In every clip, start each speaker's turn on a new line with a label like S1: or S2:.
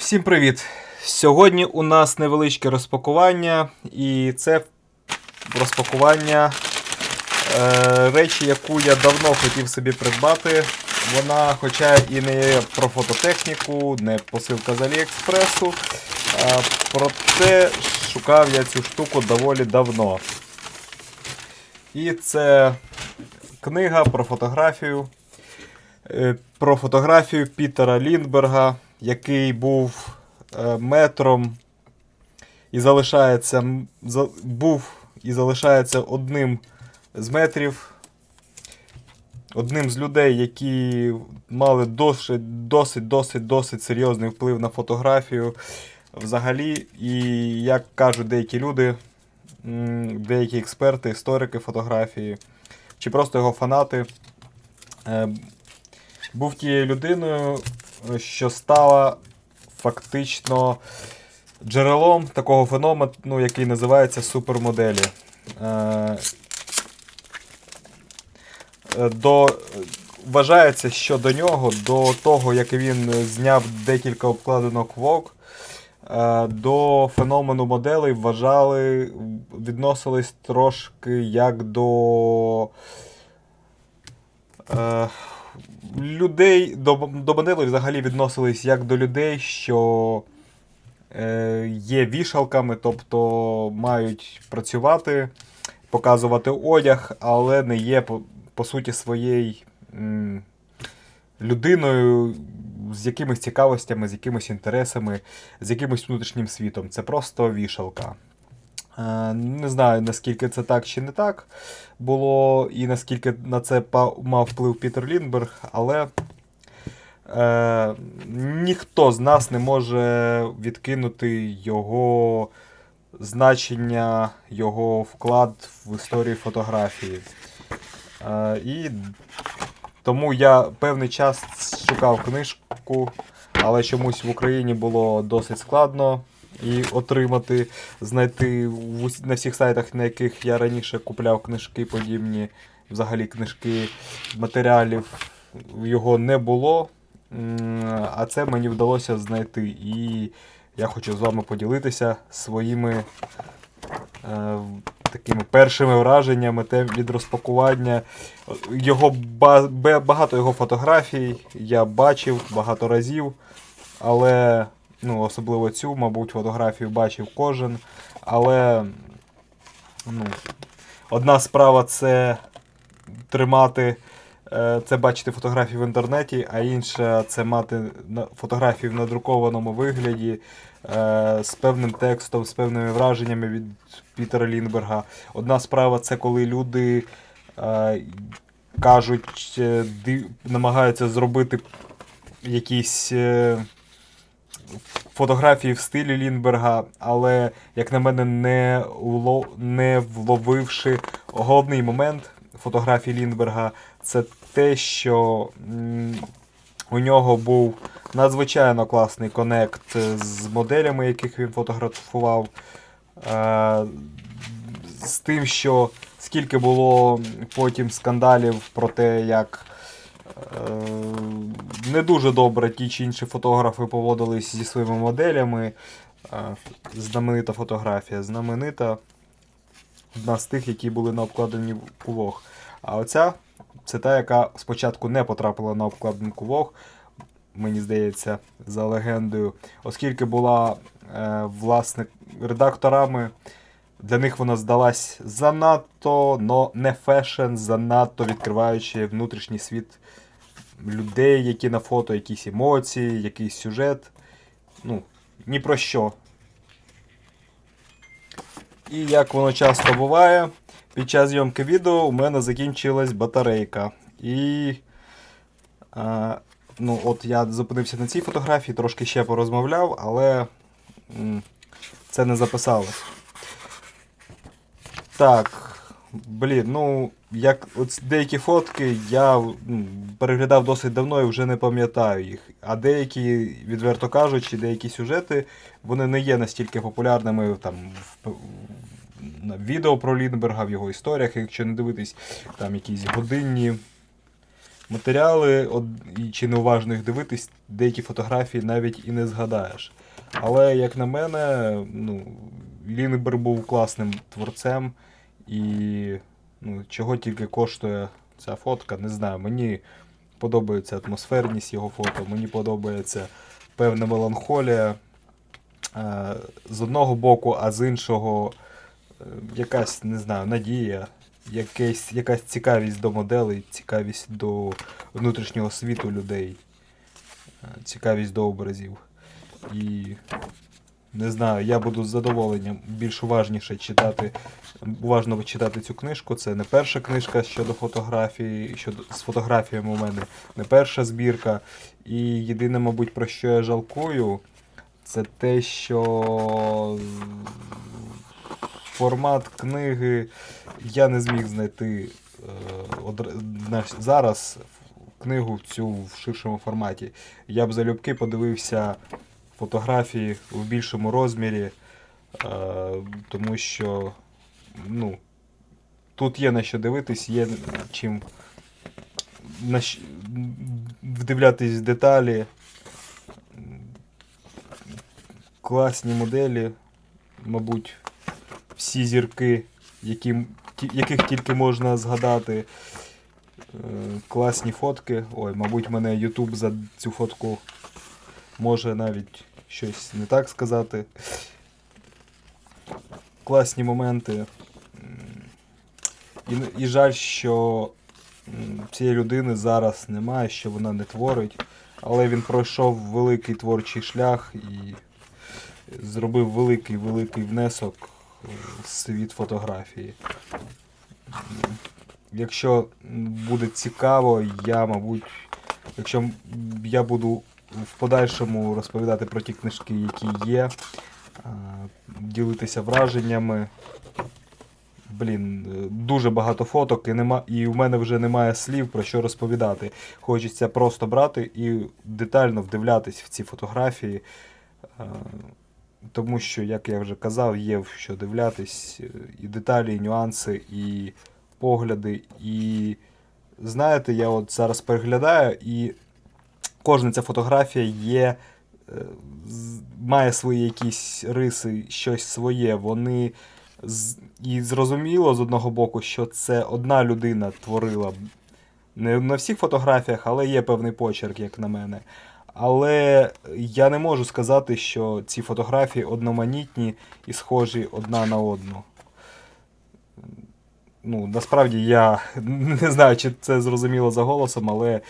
S1: Всім привіт! Сьогодні у нас невеличке розпакування, і це розпакування е, речі, яку я давно хотів собі придбати. Вона, хоча і не про фототехніку, не посилка з Аліекспресу, е, проте шукав я цю штуку доволі давно. І це книга про фотографію. Е, Про фотографію Пітера Ліндберга, який був е, метром і залишається, був і залишається одним з метрів, одним з людей, які мали досить, досить, досить, досить серйозний вплив на фотографію взагалі. І як кажуть деякі люди, деякі експерти, історики фотографії, чи просто його фанати, е, був тією людиною, що стала фактично джерелом такого феномену, який називається супермоделі. Е, е, До, вважається, що до нього, до того, як він зняв декілька обкладинок Vogue, е, до феномену моделей вважали, відносились трошки як до. Людей до, до моделей взагалі відносились як до людей, що е, є вішалками, тобто мають працювати, показувати одяг, але не є по, по суті своєї м, людиною з якимись цікавостями, з якимись інтересами, з якимось внутрішнім світом. Це просто вішалка. Е, Не знаю, наскільки це так чи не так було, і наскільки на це мав вплив Пітер Ліндберг, але е, ніхто з нас не може відкинути його значення, його вклад в історію фотографії. Е, і тому я певний час шукав книжку, але чомусь в Україні було досить складно і отримати, знайти на всіх сайтах, на яких я раніше купляв книжки подібні, взагалі книжки матеріалів його не було. А це мені вдалося знайти. І я хочу з вами поділитися своїми е, такими першими враженнями від розпакування. Його ба- багато його фотографій я бачив багато разів, але ну, особливо цю, мабуть, фотографію бачив кожен. Але ну, одна справа це тримати, е, це бачити фотографії в інтернеті, а інша це мати фотографії в надрукованому вигляді е, з певним текстом, з певними враженнями від Пітера Лінберга. Одна справа це коли люди е, кажуть, намагаються зробити якісь. Фотографії в стилі Лінберга, але, як на мене, не, вло... не вловивши головний момент фотографії Лінберга, це те, що у нього був надзвичайно класний конект з моделями, яких він фотографував. Е, з тим, що скільки було потім скандалів про те, як е, не дуже добре ті чи інші фотографи поводились зі своїми моделями. Е, Знаменита фотографія. Знаменита одна з тих, які були на обкладинні Vogue. А оця це та, яка спочатку не потрапила на обкладинку Vogue, мені здається, за легендою, оскільки була е, власне редакторами. Для них вона здалась занадто, но не фешн, занадто відкриваючи внутрішній світ людей, які на фото, якісь емоції, якийсь сюжет. Ну, ні про що. І як воно часто буває, під час зйомки відео у мене закінчилась батарейка. І. А, ну, от я зупинився на цій фотографії, трошки ще порозмовляв, але це не записалось. Так, блін, ну, як от деякі фотки я переглядав досить давно і вже не пам'ятаю їх. А деякі, відверто кажучи, деякі сюжети, вони не є настільки популярними там в, відео про Ліндберга, в його історіях, якщо не дивитись там якісь годинні матеріали, от, чи неуважно їх дивитись, деякі фотографії навіть і не згадаєш. Але, як на мене, ну, Лінбер був класним творцем, і ну, чого тільки коштує ця фотка, не знаю. Мені подобається атмосферність його фото, мені подобається певна меланхолія е, з одного боку, а з іншого е, якась, не знаю, надія, якась, якась цікавість до моделей, цікавість до внутрішнього світу людей, е, цікавість до образів. І не знаю, я буду з задоволенням більш уважніше читати, уважно читати цю книжку. Це не перша книжка щодо фотографії, щодо з фотографіями у мене, не перша збірка. І єдине, мабуть, про що я жалкую, це те, що формат книги я не зміг знайти е, зараз книгу цю в ширшому форматі. Я б залюбки подивився фотографії в більшому розмірі, е, тому що ну, тут є на що дивитись, є чим на щ- вдивлятись в деталі. Класні моделі, мабуть, всі зірки, які, яких тільки можна згадати. Е, Класні фотки. Ой, мабуть, мене YouTube за цю фотку може навіть щось не так сказати. Класні моменти. І, і жаль, що цієї людини зараз немає, що вона не творить. Але він пройшов великий творчий шлях і зробив великий великий внесок в світ фотографії. Якщо буде цікаво, я, мабуть, якщо я буду в подальшому розповідати про ті книжки, які є, ділитися враженнями. Блін, е, дуже багато фоток, і, нема, і в мене вже немає слів про що розповідати. Хочеться просто брати і детально вдивлятись в ці фотографії. е, Тому що, як я вже казав, є в що дивлятись, е, і деталі, і нюанси, і погляди. І знаєте, я от зараз переглядаю, і кожна ця фотографія є, е, має свої якісь риси, щось своє. Вони і зрозуміло з одного боку, що це одна людина творила. Не на всіх фотографіях, але є певний почерк, як на мене. Але я не можу сказати, що ці фотографії одноманітні і схожі одна на одну. Ну, насправді я не знаю, чи це зрозуміло за голосом, але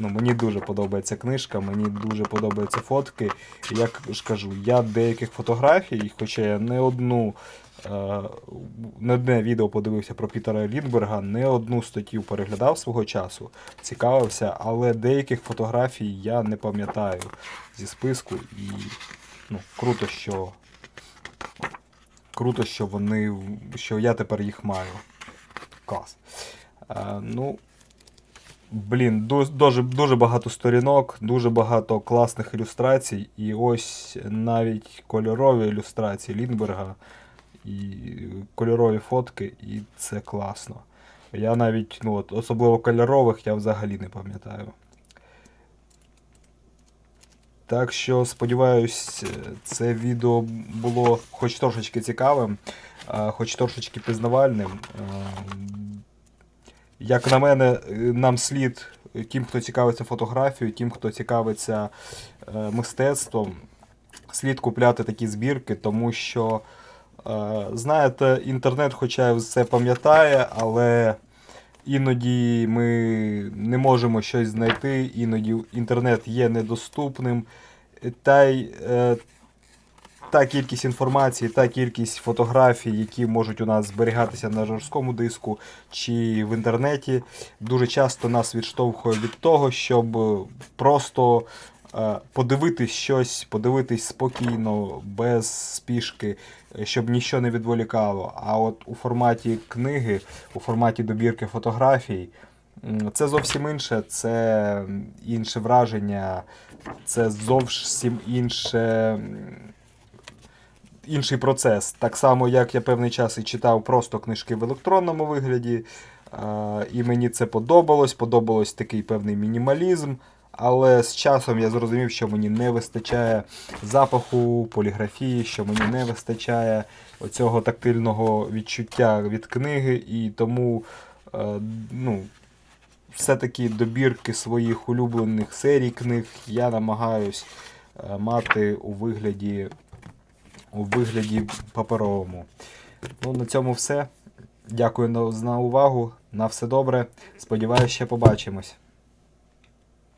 S1: ну, мені дуже подобається книжка, мені дуже подобаються фотки. Як ж кажу, я деяких фотографій, хоча я не одну. е, Не одне відео подивився про Пітера Ліндберга, не одну статтю переглядав свого часу, цікавився, але деяких фотографій я не пам'ятаю зі списку. І ну, круто, що круто, що вони що я тепер їх маю. Клас. Е, ну, блін, дуже, дуже багато сторінок, дуже багато класних ілюстрацій. І ось навіть кольорові ілюстрації Ліндберга і кольорові фотки, і це класно. Я навіть, ну, от, особливо кольорових, я взагалі не пам'ятаю. Так що, сподіваюсь, це відео було хоч трошечки цікавим, хоч трошечки пізнавальним. Як на мене, е, нам слід, тим, хто цікавиться фотографією, тим, хто цікавиться е, мистецтвом, слід купляти такі збірки, тому що, е, знаєте, інтернет, хоча все пам'ятає, але іноді ми не можемо щось знайти, іноді інтернет є недоступним. Та й та кількість інформації, та кількість фотографій, які можуть у нас зберігатися на жорсткому диску чи в інтернеті, дуже часто нас відштовхує від того, щоб е, просто е, подивитись щось, подивитись спокійно, без спішки, е, щоб нічого не відволікало. А от у форматі книги, у форматі добірки фотографій, це зовсім інше, це інше враження, це зовсім інше. Інший процес. Так само, як я певний час і читав просто книжки в електронному вигляді, І мені це подобалось, подобалось такий певний мінімалізм. Але з часом я зрозумів, що мені не вистачає запаху, поліграфії, що мені не вистачає оцього тактильного відчуття від книги, і тому е, ну, все-таки добірки своїх улюблених серій книг я намагаюсь е, мати у вигляді, у вигляді паперовому. Ну, на цьому все. Дякую за увагу. На все добре. Сподіваюся, ще побачимось.